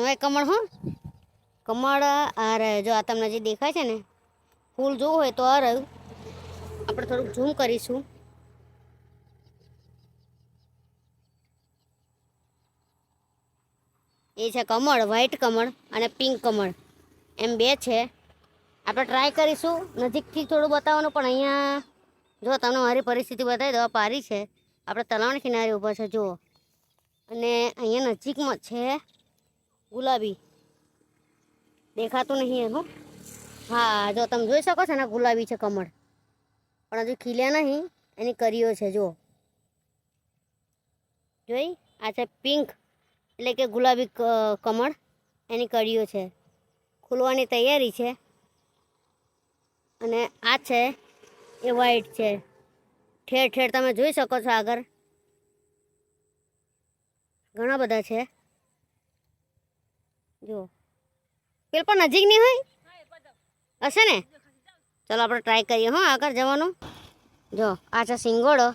આ હોય કમળ, હો. કમળ રહે, જો આ તમને જે દેખાય છે ને, ફૂલ જોવું હોય તો આ રહ્યું. આપણે થોડુંક ઝૂમ કરીશું. એ છે કમળ વ્હાઈટ કમળ અને પિંક કમળ. એમ બે છે. આપણે ટ્રાય કરીશું. નજીકથી થોડું બતાવવાનું, પણ અહીંયા, જો તમને મારી પરિસ્થિતિ બતાવી દો પારી છે. આપણે તલાવણ કિનારે ઊભા છે, જુઓ. અને અહીંયા નજીકમાં છે. ગુલાબી. દેખાતું નહીં એનું. હા, જો તમે જોઈ શકો છો ને ગુલાબી છે કમળ. પણ હજુ ખીલ્યા નહીં, એની કરીઓ છે જો જોઈ, આ છે પિંક, એટલે કે ગુલાબી કમળ, એની કરીઓ છે. ખુલવાની તૈયારી છે. અને આ છે, એ વ્હાઈટ છે. ઠેર ઠેર તમે જોઈ શકો છો આગળ. ઘણા બધા છે. જો. પેલ પણ નજીક નહીં હોય? હશે ને? ચલો આપણે ટ્રાય કરીએ હો, આગળ જવાનું. જો, આ છે સિંગોડો.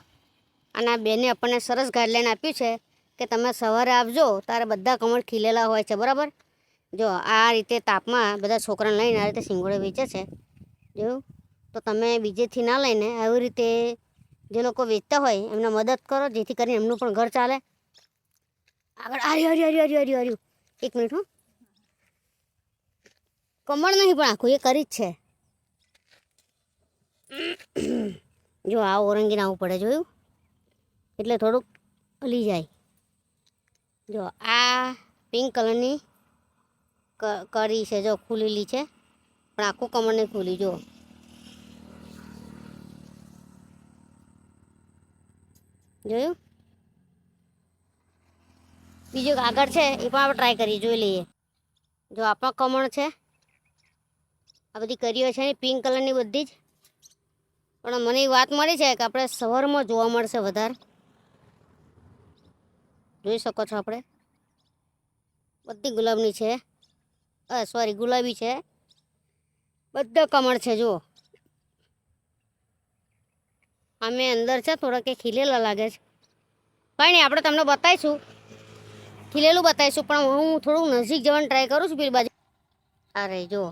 અને આ બેને આપણને સરસ ગાઈડલાઈન આપ્યું છે કે તમે સવારે આવજો, તારે બધા કમળ ખીલેલા હોય છે, બરાબર? જો, આ રીતે તાપમાં બધા છોકરાને લઈને આ રીતે સિંગોડો વેચે છે. જોયું તો તમે બીજેથી ના લઈને આવી રીતે જે લોકો વેચતા હોય, એમને મદદ કરો, જેથી કરીને એમનું પણ ઘર ચાલે. આગળ આર્યું આર્યું આર્યું આર્યું આર્યું. એક મિનિટ હો. કમળ નહીં, પણ આખું એ કરી જ છે. જો આ ઓરંગીને આવવું પડે, જોયું? એટલે થોડુંક હલી જાય. જો આ પિંક કલરની કરી છે, જો ખુલેલી છે. પણ આખું કમળ નહીં ખુલી જો જોયું? બીજું આગળ છે, એ પણ આપણે ટ્રાય કરીએ જોઈ લઈએ. જો આપણો કમળ છે. આ બધી કરીઓ છે ને પિંક કલરની બધી જ. પણ મને વાત મળી છે કે આપણે સવારમાં જોવા મળશે વધારે. જોઈ શકો છો આપણે. બધી ગુલાબની છે. સોરી ગુલાબી છે. બધા કમળ છે, જુઓ. અમે અંદર છે, થોડાક એ ખીલેલા લાગે છે. કંઈ નહીં, આપણે તમને બતાવીશું. ખીલેલું બતાવીશું, પણ હું થોડું નજીક જવાનું ટ્રાય કરું છું પેલી બાજુ. અરે જુઓ.